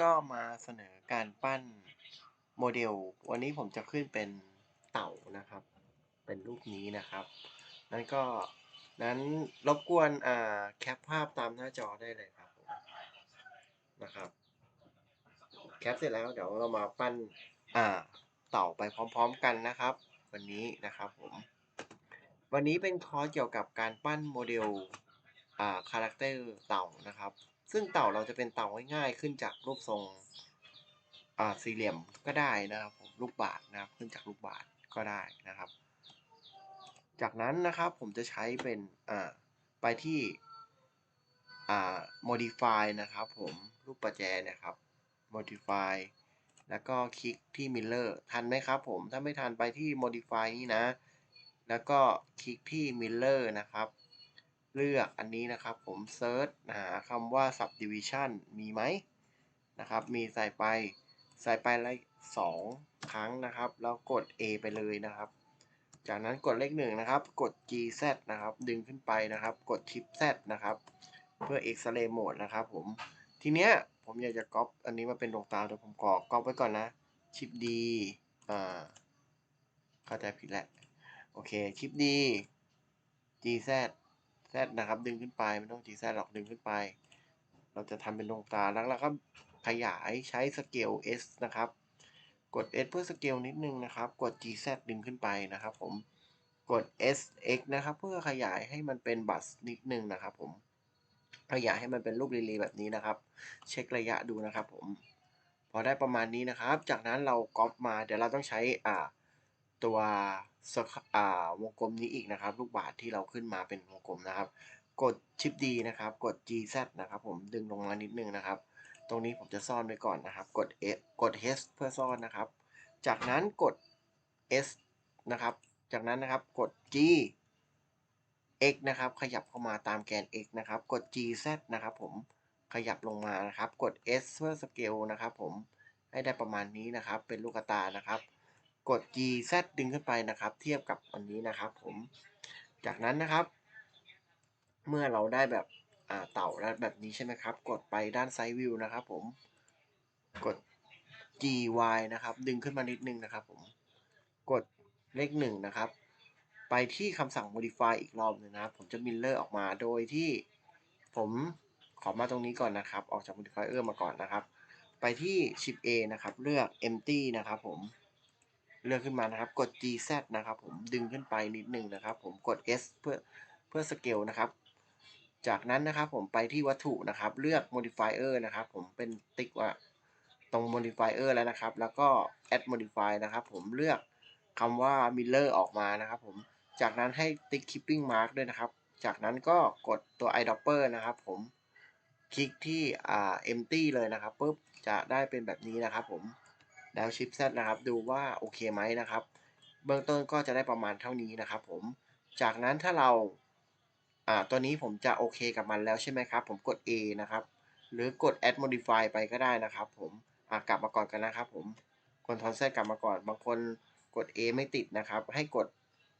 ก็มาเสนอการปั้นโมเดล วันนี้ผมจะขึ้นเป็นเต่านะครับ เป็นรูปนี้นะครับ นั้นก็นั้นรบกวนอ่าแคปภาพตามหน้าจอได้เลยครับผมนะครับ แคปเสร็จแล้วเดี๋ยวเรามาปั้นอ่าเต่าไปพร้อมๆกันนะครับ วันนี้นะครับผมวันนี้เป็นคอร์สเกี่ยวกับการปั้นโมเดลอ่าคาแรคเตอร์เต่านะครับ ซึ่งเต่าเราจะเป็นเต่าง่ายๆขึ้นจากรูปทรงสี่เหลี่ยมก็ได้นะครับผมลูกบาศนะครับขึ้นจากลูกบาศก็ได้นะครับ จากนั้นนะครับผมจะใช้เป็นไปที่ modify นะครับผมรูปประแจนี่ยครับ modify แล้วก็คลิกที่ mirror ทันไหมครับผมถ้าไม่ทันไปที่ modify นี่นะ แล้วก็คลิกที่ mirror นะครับ เลือกอันนี้นะครับ ผม search หาคำว่า subdivision มีไหมนะครับ มีใส่ไป ใส่ไปละสองครั้งนะครับ แล้วกด A ไปเลยนะครับ จากนั้นกดเลขหนึ่งนะครับ กด GZ นะครับ ดึงขึ้นไปนะครับ กด Shift Z นะครับ เพื่อ X-ray mode นะครับผม ทีเนี้ยผมอยากจะก๊อปอันนี้มาเป็นดวงตาเดี๋ยวผมขอก๊อปไว้ก่อนนะ Shift D อ่า เข้าใจผิดแหละ โอเค Shift D GZ Z นะครับ ดึงขึ้นไปไม่ต้อง GZ หรอกดึงขึ้นไป เราจะทำเป็นดวงตาแล้วเราก็ขยายใช้สเกล S นะครับ กด S เพื่อสเกลนิดนึงนะครับ กด GZ ดึงขึ้นไปนะครับ ผมกด SX นะครับ เพื่อขยายให้มันเป็นบัสนิดนึงนะครับ ผมขยายให้มันเป็นรูปรีลีแบบนี้นะครับ เช็คระยะดูนะครับ ผม พอได้ประมาณนี้นะครับ จากนั้นเราก๊อปมาเดี๋ยวเราต้องใช้อ่า ตัวอ่าวงกลมนี้อีกนะครับ ลูกบาศก์ที่เราขึ้นมาเป็นวงกลมนะครับ กดชิป D นะครับ กด GZ นะครับ ผมดึงลงมานิดนึงนะครับ ตรงนี้ผมจะซ่อนไว้ก่อนนะครับ กด S กด H เพื่อซ่อนนะครับ จากนั้นกด S นะครับ จากนั้นนะครับกด G X นะครับ ขยับเข้ามาตามแกน X นะครับ กด GZ นะครับ ผมขยับลงมานะครับ กด S เพื่อสเกลนะครับ ผมให้ได้ประมาณนี้นะครับ เป็นลูกตานะครับ กด GZ ดึงขึ้นไปนะครับ เทียบกับอันนี้นะครับ ผม จากนั้นนะครับ เมื่อเราได้แบบเต่าแล้วแบบนี้ใช่ไหมครับ กดไปด้านไซด์วิวนะครับ ผม กด GY นะครับ ดึงขึ้นมานิดนึงนะครับ ผม กดเลขหนึ่งนะครับ ไปที่คำสั่ง modify อีกรอบนึงนะครับ ผมจะ mirror ออกมา โดยที่ผมขอมาตรงนี้ก่อนนะครับ ออกจาก modifier มาก่อนนะครับ ไปที่ shift A นะครับ เลือก empty นะครับผม เลือกขึ้นมานะครับ กด GZ นะครับ ผมดึงขึ้นไปนิดนึงนะครับ ผมกด S เพื่อเพื่อ scale นะครับ จากนั้นนะครับผมไปที่วัตถุนะครับ เลือก modifier นะครับ ผมเป็นติ๊กว่าตรง modifier แล้วนะครับ แล้วก็ add modify นะครับ ผมเลือกคำว่า mirror ออกมานะครับ ผมจากนั้นให้ติ๊ก keeping mark ด้วยนะครับ จากนั้นก็กดตัว eyedropper นะครับ ผมคลิกที่อ่า empty เลยนะครับปุ๊บจะได้เป็นแบบนี้นะครับ ผม แล้ว shift Z นะครับดูว่าโอเคไหมนะครับ เบื้องต้นก็จะได้ประมาณเท่านี้นะครับผม จากนั้นถ้าเราอ่าตัวนี้ผมจะโอเคกับมันแล้วใช่ไหมครับ ผมกด A นะครับ หรือกด add modify ไปก็ได้นะครับ ผมอ่ากลับมาก่อนกันนะครับ ผมคนทอนแซกลับมาก่อน บางคนกด A ไม่ติดนะครับ ให้กด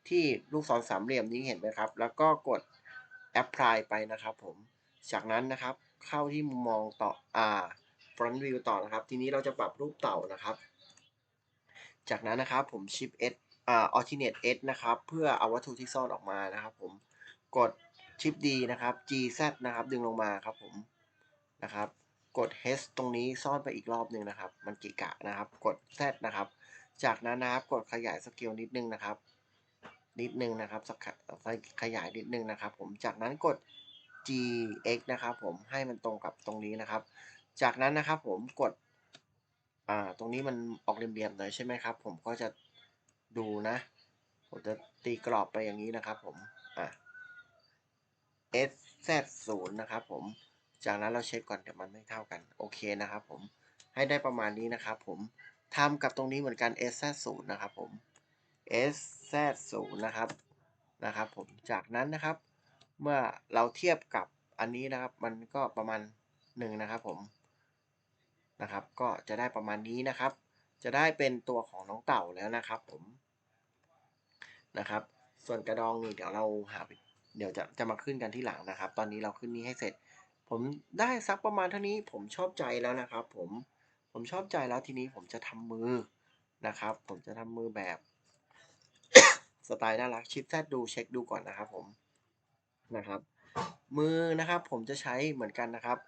ที่ลูกศรสามเหลี่ยมนี้เห็นไหมครับ แล้วก็กด apply ไปนะครับ ผม จากนั้นนะครับ เข้าที่มุมมองต่ออ่า front view ต่อนะครับ ทีนี้เราจะปรับรูปเต่านะครับ จากนั้นนะครับผม shift S อ่า alternate S นะครับ เพื่อเอาวัตถุที่ซ่อนออกมานะครับ ผมกด shift D นะครับ GZ นะครับ ดึงลงมาครับผมนะครับ กด H ตรงนี้ซ่อนไปอีกรอบหนึ่งนะครับ มันกิกะนะครับ กด Z นะครับ จากนั้นนะครับกดขยายสเกลนิดนึงนะครับ นิดนึงนะครับสักขยายนิดนึงนะครับ ผมจากนั้นกด GX นะครับ ผมให้มันตรงกับตรงนี้นะครับ จากนั้นนะครับผมกด อ่า ตรงนี้มันออกเหลี่ยมๆหน่อยใช่ไหมครับ ผมก็จะดูนะ ผมจะตีกรอบไปอย่างนี้นะครับ ผมอ่า S Z 0นะครับ ผม จากนั้นเราเช็คก่อนเดี๋ยวมันไม่เท่ากัน โอเคนะครับ ผม ให้ได้ประมาณนี้นะครับ ผมทำกับตรงนี้เหมือนกัน S Z 0นะครับ ผม S Z 0นะครับ นะครับ ผม จากนั้นนะครับ เมื่อเราเทียบกับอันนี้นะครับ มันก็ประมาณหนึ่งนะครับ ผม นะครับ ก็จะได้ประมาณนี้นะครับ จะได้เป็นตัวของน้องเต่าแล้วนะครับผมนะครับ ส่วนกระดองนี่เดี๋ยวเราหาเดี๋ยวจะจะมาขึ้นกันที่หลังนะครับ ตอนนี้เราขึ้นนี้ให้เสร็จ ผมได้สักประมาณเท่านี้ผมชอบใจแล้วนะครับ ผมผมชอบใจแล้วทีนี้ผมจะทำมือนะครับ ผมจะทำมือแบบสไตล์น่ารักชิปแซดดูเช็คดูก่อนนะครับผมนะครับ มือนะครับผมจะใช้เหมือนกันนะครับ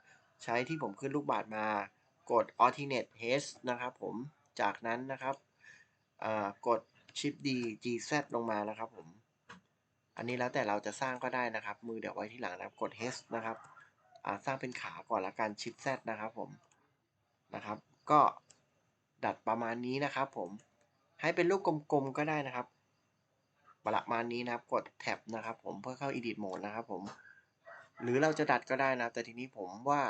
ใช้ที่ผมขึ้นลูกบาศก์มา กด alternate h นะครับผม จากนั้นนะครับกด shift d gz ลงมานะครับผม อันนี้แล้วแต่เราจะสร้างก็ได้นะครับ มือเดี๋ยวไว้ที่หลังนะครับ กด h นะครับสร้างเป็นขาก่อนละกัน shift z นะครับผม นะครับ ก็ดัดประมาณนี้นะครับผม ให้เป็นรูปกลมๆก็ได้นะครับ ประมาณนี้นะครับ กดแท็บนะครับผม เพื่อเข้า edit mode นะครับผม หรือเราจะดัดก็ได้นะแต่ทีนี้ผมว่า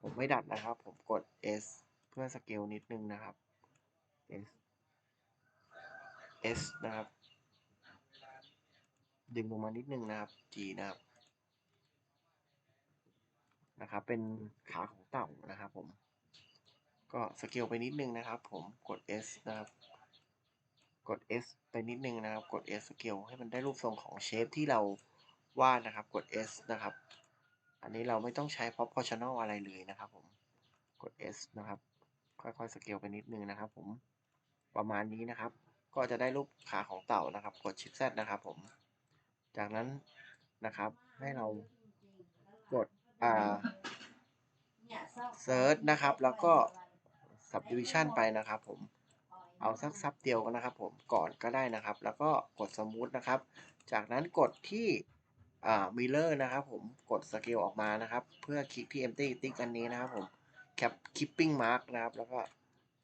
ผมไม่ดัดนะครับ ผมกด S เพื่อสเกลนิดนึงนะครับ S S นะครับ ดึงลงมานิดนึงนะครับ G นะครับ นะครับ เป็นขาของเต่านะครับผม ก็สเกลไปนิดนึงนะครับ ผมกด S นะครับ กด S ไปนิดนึงนะครับ กด S สเกลให้มันได้รูปทรงของเชฟที่เราวาดนะครับ กด S นะครับ อันนี้เราไม่ต้องใช้ proportional อะไรเลยนะครับผม กด S นะครับ ค่อยๆสเกลไปนิดนึงนะครับผมประมาณนี้นะครับ ก็จะได้รูปขาของเต่านะครับ กด Shift Z นะครับผม จากนั้นนะครับให้เรากดอ่า Search นะครับ แล้วก็ Subdivision ไปนะครับผมเอาสักซับเดียวกันนะครับผมก่อนก็ได้นะครับ แล้วก็กด Smooth นะครับ จากนั้นกดที่ อ่า Mirror นะครับผมกดสเกลออกมานะครับ เพื่อคลิกที่ Empty Tick อันนี้นะครับผม Cap Keeping Mark นะครับ แล้วก็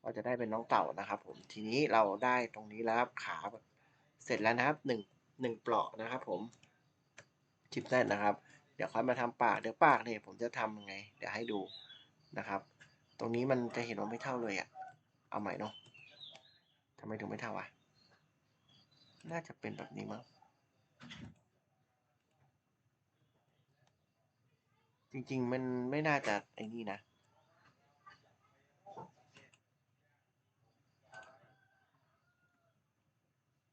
ก็จะได้เป็นน้องเต่านะครับ ผมทีนี้เราได้ตรงนี้แล้วครับขาเสร็จแล้วนะครับหนึ่งหนึ่งเปลาะนะครับ ผมชิปแซนะครับ เดี๋ยวค่อยมาทำปากเดี๋ยวปากเนี่ยผมจะทำยังไง เดี๋ยวให้ดูนะครับ ตรงนี้มันจะเห็นว่าไม่เท่าเลยอะ่ะเอาใหม่เนาะทำไมถึงไม่เท่าอะ น่าจะเป็นแบบนี้มั้ง จริง ๆ มันไม่น่าจะไอ้นี่นะ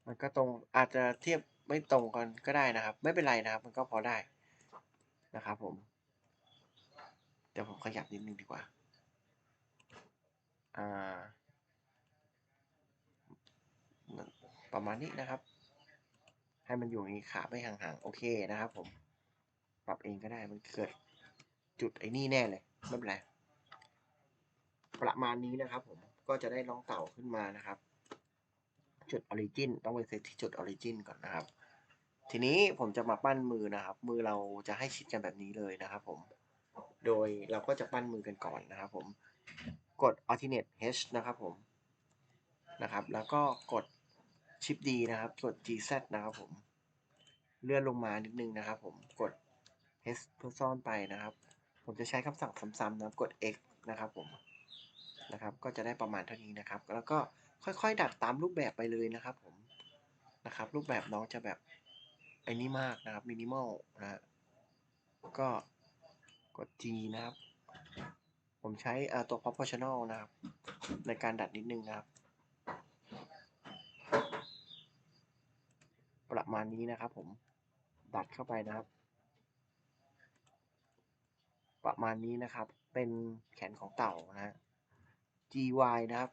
มันก็ตรงอาจจะเทียบไม่ตรงกันก็ได้นะครับ ไม่เป็นไรนะครับ มันก็พอได้นะครับผม เดี๋ยวผมขยับนิดนึงดีกว่า อ่า ประมาณนี้นะครับ ให้มันอยู่อย่างนี้ขาไม่ห่างๆ โอเคนะครับผม ปรับเองก็ได้ มันเกิด จุดไอ้นี่แน่เลยไม่เป็นไรประมาณนี้นะครับผมก็จะได้น้องเต่าขึ้นมานะครับ จุดออริจินต้องไปเซตที่จุดออริจินก่อนนะครับ ทีนี้ผมจะมาปั้นมือนะครับ มือเราจะให้ชิดกันแบบนี้เลยนะครับผมโดยเราก็จะปั้นมือกันก่อนนะครับผมกด alternate H นะครับผมนะครับ แล้วก็กด Shift D นะครับ กด GZ นะครับผมเลื่อนลงมานิดนึงนะครับ ผมกด H เพื่อซ่อนไปนะครับ ผมจะใช้คำสั่งซ้ำๆนะกด X นะครับผมนะครับก็จะได้ประมาณเท่านี้นะครับ แล้วก็ค่อยๆ ดัดตามรูปแบบไปเลยนะครับผมนะครับ รูปแบบน้องจะแบบไอ้นี่มากนะครับมินิมอลนะฮะก็กด G นะครับ ผมใช้ตัว proportional นะครับ ในการดัดนิดนึงนะครับ ประมาณนี้นะครับผมดัดเข้าไปนะครับ ประมาณนี้นะครับ เป็นแขนของเต่านะ GY นะครับ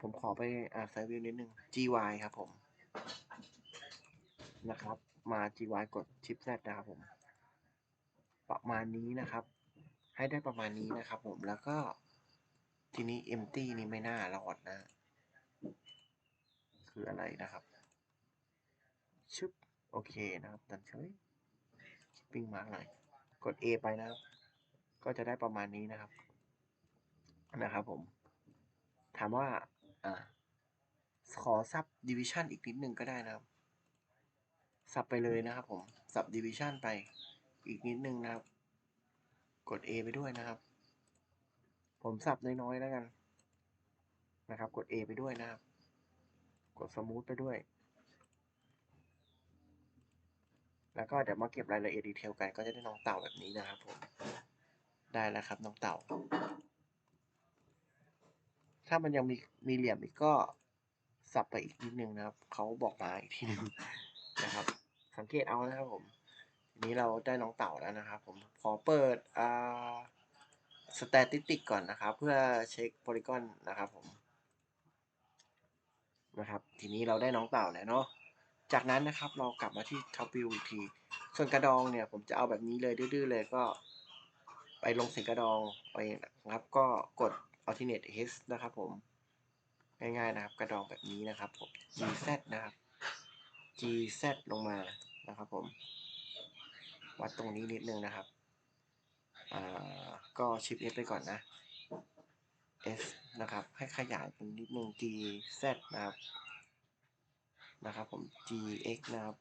ผมขอไปอ่าไซวิวนิดนึง GY ครับผม นะครับ มา GY กดชิป Z นะครับผม ประมาณนี้นะครับ ให้ได้ประมาณนี้นะครับผม แล้วก็ทีนี้ empty นี่ไม่น่ารอดนะ คืออะไรนะครับ ชึบ โอเคนะครับดันเฉยปิ้งมาร์กหน่อย กด A ไปนะครับ ก็จะได้ประมาณนี้นะครับ นะครับผม ถามว่าอ่าขอซับดิวิชันอีกนิดนึงก็ได้นะครับสับไปเลยนะครับผมสับดิวิชันไปอีกนิดนึงนะครับ กด A ไปด้วยนะครับ ผมสับน้อยๆแล้วกันนะครับ กด A ไปด้วยนะครับ กดสมูทไปด้วย แล้วก็เดี๋ยวมาเก็บรายละเอียดดีเทลกันก็จะได้น้องเต่าแบบนี้นะครับผม ได้แล้วครับน้องเต่า ถ้ามันยังมีมีเหลี่ยมอีกก็สับไปอีกนิดนึงนะครับ เขาบอกมาอีกทีนึงนะครับ สังเกตเอานะครับผมทีนี้เราได้น้องเต่าแล้วนะครับ ผมขอเปิดอ่าสแตติติกก่อนนะครับ เพื่อเช็คโพลีกอนนะครับผมนะครับ ทีนี้เราได้น้องเต่าแล้วเนาะ จากนั้นนะครับเรากลับมาที่ท็อปวิวอีกที ส่วนกระดองเนี่ยผมจะเอาแบบนี้เลยดื้อๆเลยก็ ไปลงสีกระดองไปนะครับ ก็กด alternate h นะครับผม ง่ายๆนะครับ กระดองแบบนี้นะครับผม gz นะครับ gz ลงมานะครับผม วัดตรงนี้นิดนึงนะครับอ่าก็ชิป S ไปก่อนนะ S นะครับ ให้ขยายเป็นนิดนึง gz นะครับ นะครับผม gx นะครับ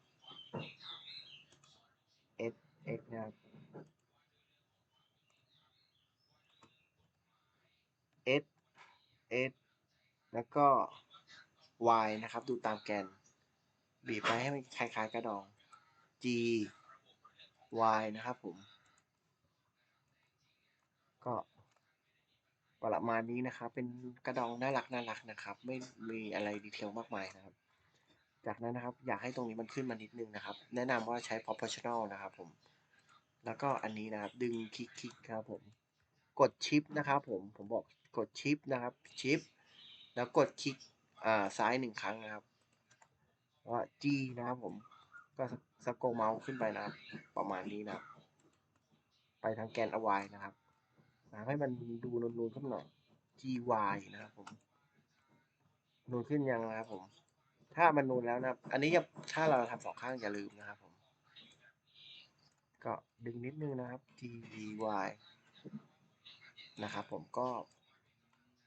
s x นะครับ s s แล้วก็ y นะครับ ดูตามแกน บีบไปให้มันคล้ายๆกระดอง g y นะครับผม ก็ประมาณนี้นะครับ เป็นกระดองน่ารักน่ารักนะครับ ไม่มีอะไรดีเทลมากมายนะครับ จากนั้นนะครับ อยากให้ตรงนี้มันขึ้นมานิดนึงนะครับ แนะนำว่าใช้ proportional นะครับผม แล้วก็อันนี้นะครับ ดึงคลิกคลิกครับผม กดชิปนะครับผม ผมบอกกดชิปนะครับ ชิป แล้วกดคลิกอ่าซ้ายหนึ่งครั้งนะครับว่า G นะครับผม ก็สโกเมาส์ขึ้นไปนะครับ ประมาณนี้นะครับ ไปทางแกน y นะครับให้มันดูนูนๆขึ้นหน่อย gy นะครับผมนูนขึ้นยังนะครับผม ถ้ามันนูนแล้วนะครับ อันนี้ถ้าเราทำสองข้างอย่าลืมนะครับผม ก็ดึงนิดนึงนะครับ gy นะครับผมก็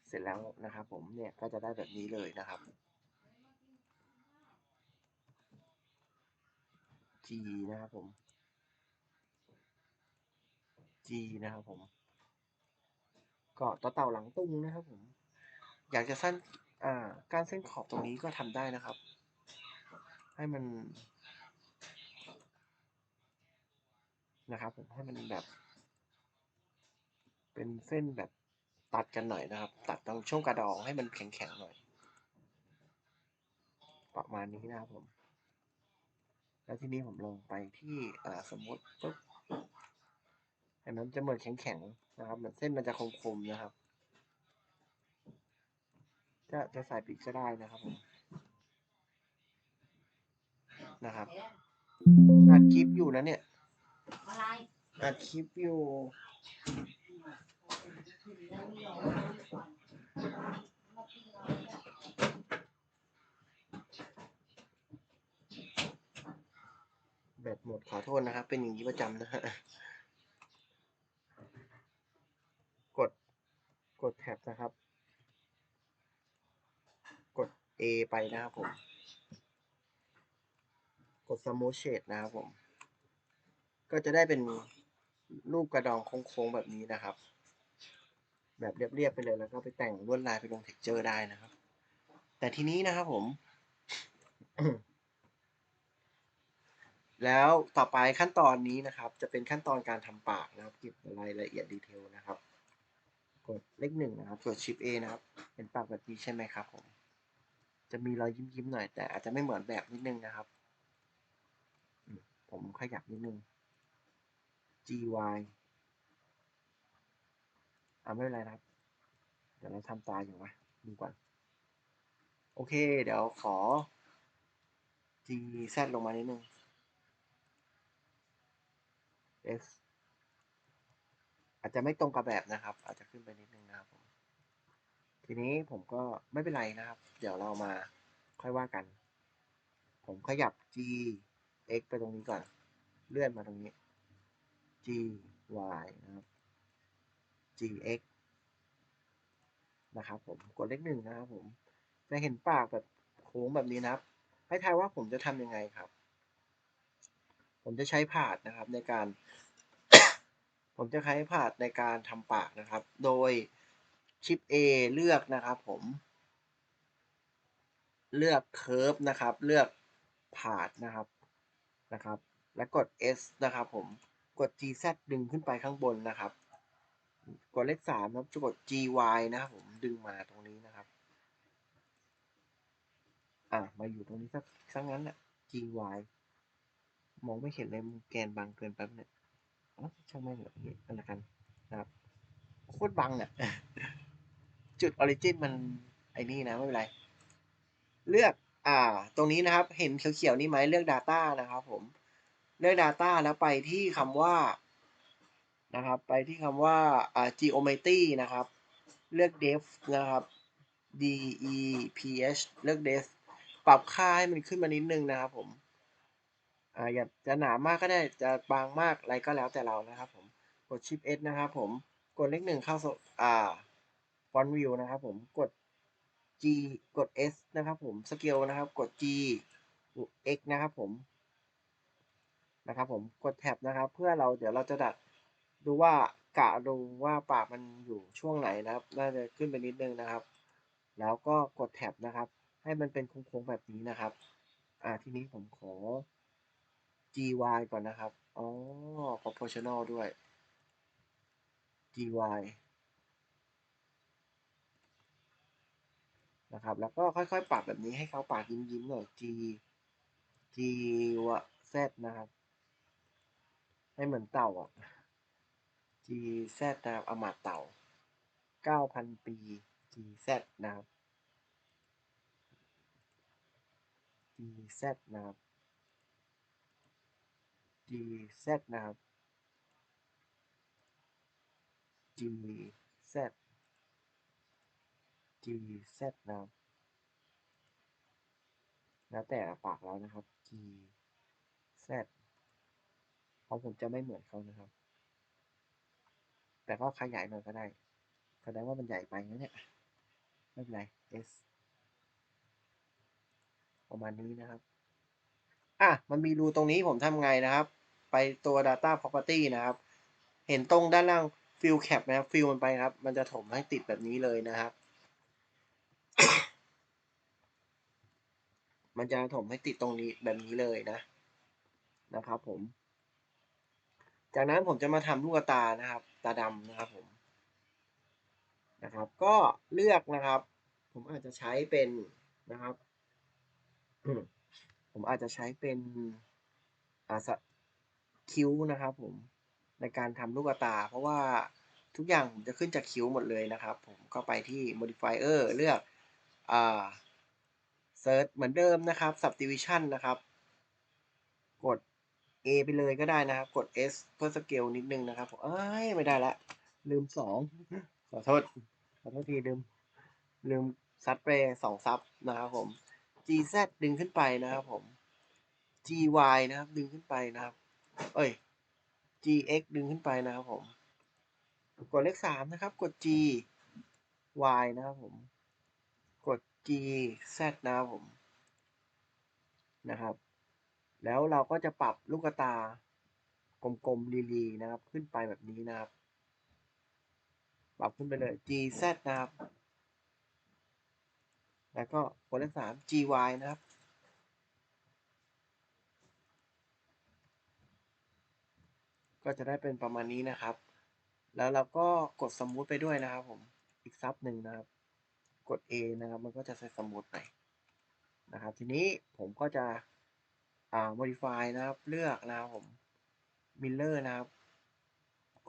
เสร็จแล้วนะครับ ผมเนี่ยก็จะได้แบบนี้เลยนะครับ G นะครับผม G นะครับผม ก็ต่อเต่าหลังตุ้งนะครับผม อยากจะสั้น อ่าการเส้นขอบตรงนี้ก็ทำได้นะครับ ให้มัน นะครับผมให้มันแบบ เป็นเส้นแบบตัดกันหน่อยนะครับ ตัดตรงช่วงกระดองให้มันแข็งๆหน่อย ประมาณนี้นะครับผม แล้วทีนี้ผมลงไปที่สมมติปุ๊บเห็นมันจะเหมือนแข็งๆนะครับ เหมือนเส้นมันจะคมๆนะครับ จะจะใส่ปีกก็ได้นะครับผมนะครับอัดคลิปอยู่นะเนี่ยอัดคลิปอยู่แบตหมดขอโทษนะครับ เป็นอย่างนี้ประจำนะฮะกดกดแท็บนะครับ A ไปนะครับผม กด Smooth Shade นะครับผม ก็จะได้เป็นรูปกระดองโค้งๆแบบนี้นะครับ แบบเรียบๆไปเลยแล้วก็ไปแต่งลวดลายไปลงเท็กเจอร์ได้นะครับ แต่ทีนี้นะครับผม แล้วต่อไปขั้นตอนนี้นะครับ จะเป็นขั้นตอนการทำปากนะครับเก็บรายละเอียดดีเทลนะครับ กดเลขหนึ่งนะครับ กดชิป A นะครับ เป็นปากแบบนี้ใช่ไหมครับผม จะมีรอยยิ้มๆหน่อยแต่อาจจะไม่เหมือนแบบนิดนึงนะครับ ผมขยับนิดนึง G Y อ่าไม่เป็นไรครับ เดี๋ยวเราทำตาอยู่วะดูก่อน โอเค เดี๋ยวขอ G Z ลงมานิดนึง S อาจจะไม่ตรงกับแบบนะครับ อาจจะขึ้นไปนิดนึงนะครับ ทีนี้ผมก็ไม่เป็นไรนะครับ เดี๋ยวเรามาค่อยว่ากัน ผมขยับ G X ไปตรงนี้ก่อน เลื่อนมาตรงนี้ G Y นะครับ G X นะครับผมกดเลขหนึ่งนะครับผมจะเห็นปากแบบโค้งแบบนี้นะครับ ให้ทายว่าผมจะทำยังไงครับ ผมจะใช้ผาดนะครับในการ ผมจะใช้ผาดในการทำปากนะครับ โดย ชิป A เลือกนะครับผม เลือกเคอร์ฟนะครับ เลือกผาดนะครับนะครับ และกด S นะครับผม กด GZ ดึงขึ้นไปข้างบนนะครับ กดเลขสามครับจะกด GY นะครับผมดึงมาตรงนี้นะครับ อะ มาอยู่ตรงนี้สักสักงั้นแหละ GY มองไม่เห็นเลยแกนบางเกินไปเนี่ยอ๋อช่างแม่งเหรอนี่อันละกันนะครับโคตรบังเนี่ย จุดออริจินมันไอ้นี่นะไม่เป็นไร เลือกอ่าตรงนี้นะครับเห็นเขียวๆนี่ไหมเลือก Data นะครับผมเลือก Data แล้วไปที่คำว่านะครับไปที่คำว่าอ่า geometry นะครับ เลือก depth นะครับ d e p h เลือก depth ปรับค่าให้มันขึ้นมานิดนึงนะครับผมอ่าอย่าจะหนามากก็ได้จะบางมากอะไรก็แล้วแต่เรานะครับผมกด Shift S นะครับผมกดเลขหนึ่งเข้าอ่า font view นะครับผมกด G กด S นะครับผม scale นะครับกด G X นะครับผมนะครับผมกดแท็บนะครับ เพื่อเราเดี๋ยวเราจะดัดดูว่ากะดูว่าปากมันอยู่ช่วงไหนนะครับ น่าจะขึ้นไปนิดนึงนะครับ แล้วก็กดแท็บนะครับ ให้มันเป็นโค้งๆแบบนี้นะครับ อ่าทีนี้ผมขอ gy ก่อนนะครับ อ๋อ proportional ด้วย gy นะครับ แล้วก็ค่อยๆ ปรับแบบนี้ให้เขาปากยิ้มๆหน่อย g g วะ z นะครับ ให้เหมือนเต่าอะ g z นะครับอมาตเต่า 9,000 ปี g z นะครับ g z นะครับ g z นะครับ g z g z นะครับแล้วแต่ปากเรานะครับ g z ของผมจะไม่เหมือนเขานะครับ แต่ก็ขยายหน่อยก็ได้แสดงว่ามันใหญ่ไปนะเนี่ย ไม่เป็นไร s ประมาณนี้นะครับ อะ มันมีรูตรงนี้ผมทำไงนะครับ ไปตัว data property นะครับ เห็นตรงด้านล่าง fill cap นะครับ fill มันไปครับ มันจะถมให้ติดแบบนี้เลยนะครับ มันจะถมให้ติดตรงนี้แบบนี้เลยนะนะครับผม จากนั้นผมจะมาทำลูกตานะครับ ตาดำนะครับผมนะครับ ก็เลือกนะครับ ผมอาจจะใช้เป็นนะครับ ผมอาจจะใช้เป็นอ่าคิ้วนะครับ ผมในการทำลูกตา เพราะว่าทุกอย่างผมจะขึ้นจากคิ้วหมดเลยนะครับ ผมก็ไปที่ modifier เลือกอ่า search เหมือนเดิมนะครับ subdivision นะครับ กด A ไปเลยก็ได้นะครับ กด S เพื่อสเกลนิดนึงนะครับผมเอ้ย ไม่ได้ละ ลืมสองขอโทษ ขอโทษทีลืม ลืมซัดไปสองซับนะครับผม GZ ดึงขึ้นไปนะครับผม GY นะครับ ดึงขึ้นไปนะครับ เอ้ย GX ดึงขึ้นไปนะครับผม กดเลขสามนะครับ กด G Y นะครับผม G Z นะครับผมนะครับ แล้วเราก็จะปรับลูกตากลมๆลีๆนะครับ ขึ้นไปแบบนี้นะครับ ปรับขึ้นไปเลย G Z นะครับ แล้วก็กดเลขสาม G Y นะครับก็จะได้เป็นประมาณนี้นะครับ แล้วเราก็กดสมูทไปด้วยนะครับผม อีกซับหนึ่งนะครับ กด A นะครับ มันก็จะใส่สมูทไปนะครับ ทีนี้ผมก็จะอ่า modify นะครับ เลือกนะครับผม mirror นะครับ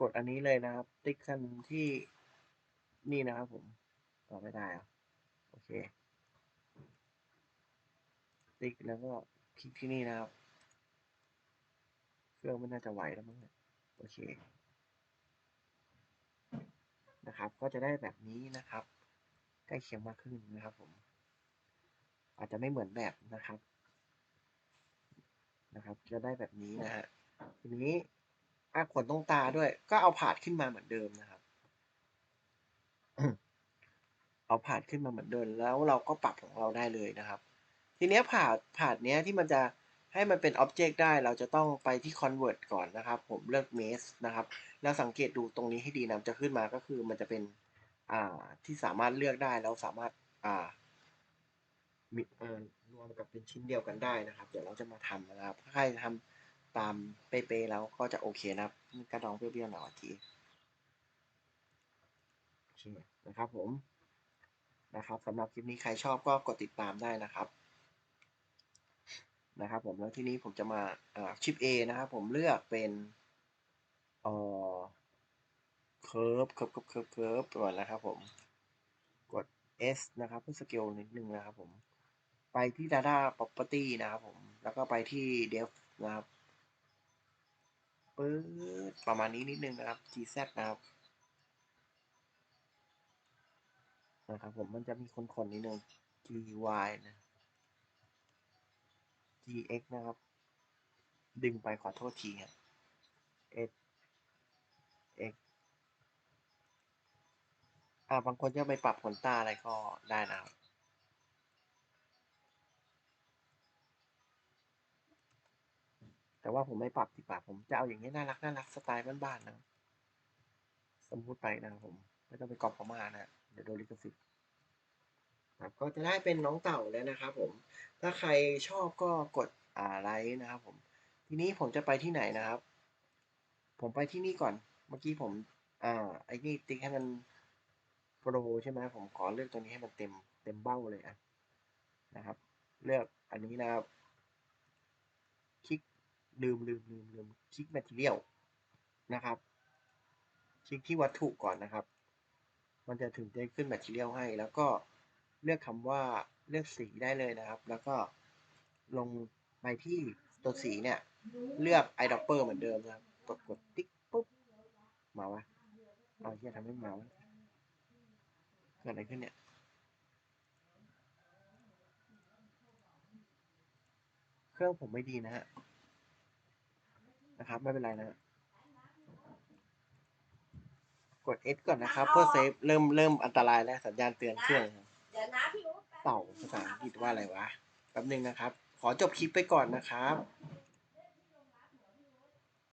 กดอันนี้เลยนะครับ ติ๊กคันที่นี่นะครับผมต่อไม่ได้อะโอเค ติ๊กแล้วก็คลิกที่นี่นะครับ เครื่องไม่น่าจะไหวแล้วมั้งเนี่ยโอเค นะครับ ก็จะได้แบบนี้นะครับ ใกล้เคียงมากขึ้นนะครับผม อาจจะไม่เหมือนแบบนะครับ นะครับ จะได้แบบนี้นะฮะทีนี้อาขนตรงตาด้วย ก็เอาผาดขึ้นมาเหมือนเดิมนะครับ เอาผาดขึ้นมาเหมือนเดิมแล้วเราก็ปรับของเราได้เลยนะครับ ทีนี้ผาดผาดเนี้ยที่มันจะให้มันเป็นอ็อบเจกต์ได้เราจะต้องไปที่ convert ก่อนนะครับ ผมเลือก mesh นะครับ แล้วสังเกตดูตรงนี้ให้ดีนะจะขึ้นมาก็คือมันจะเป็น อ่าที่สามารถเลือกได้แล้วสามารถอ่ามีเอ่อรวมกับเป็นชิ้นเดียวกันได้นะครับ เดี๋ยวเราจะมาทำนะครับ ถ้าใครทำตามเป๊ะๆแล้วก็จะโอเคนะครับกระดองเปรี้ยวๆหน่อยทีนะครับผมนะครับสำหรับคลิปนี้ใครชอบก็กดติดตามได้นะครับนะครับผมแล้วทีนี้ผมจะมาอ่าชิป A นะครับผมเลือกเป็นเอ่อ เคิร์ฟเคิร์ฟเคิร์ฟเคิร์ฟเคิร์ฟก่อนนะครับผม กด S นะครับเพื่อสเกลนิดนึงนะครับผม ไปที่ Data Property นะครับผม แล้วก็ไปที่ Dev นะครับปึ๊ดประมาณนี้นิดนึงนะครับ GZ นะครับนะครับผมมันจะมีคนๆนิดนึง GY นะ GX นะครับ ดึงไปขอโทษทีครับ S อ่าบางคนจะไปปรับขนตาอะไรก็ได้นะครับแต่ว่าผมไม่ปรับดีกว่าผมจะเอาอย่างนี้น่ารักน่ารักสไตล์บ้านๆนะสมมุติไปนะครับผมไม่ต้องไปกรอบพม่านะเดี๋ยวโดนลิขสิทธิ์ครับก็จะได้เป็นน้องเต่าแล้วนะครับผม ถ้าใครชอบก็กดอ่าไลค์นะครับผม ทีนี้ผมจะไปที่ไหนนะครับ ผมไปที่นี่ก่อน เมื่อกี้ผม อ่า ไอ้นี่ติ๊กให้มัน โปรใช่ไหมผมขอเลือกตัวนี้ให้มันเต็มเต็มเบ้าเลยอะนะครับ เลือกอันนี้นะครับ คลิกลืมลืมลืมลืมคลิก material นะครับ คลิกที่วัตถุก่อนนะครับ มันจะถึงจะขึ้น material ให้ แล้วก็เลือกคำว่าเลือกสีได้เลยนะครับ แล้วก็ลงไปที่ตัวสีเนี่ย เลือก eyedropper เหมือนเดิมนะครับ กดกดติ๊กปุ๊บ มาวะเอาเฮียทำให้มาวะ เกิดอะไรขึ้นเนี่ย เครื่องผมไม่ดีนะฮะ นะครับ ไม่เป็นไรนะฮะกด S ก่อนนะครับ เพื่อเซฟ เริ่มเริ่มอันตรายแล้ว สัญญาณเตือนเครื่องครับเดี๋ยวนะพี่อุ๊บเต่าภาษาอังกฤษว่าอะไรวะ แป๊บนึงนะครับ ขอจบคลิปไปก่อนนะครับเ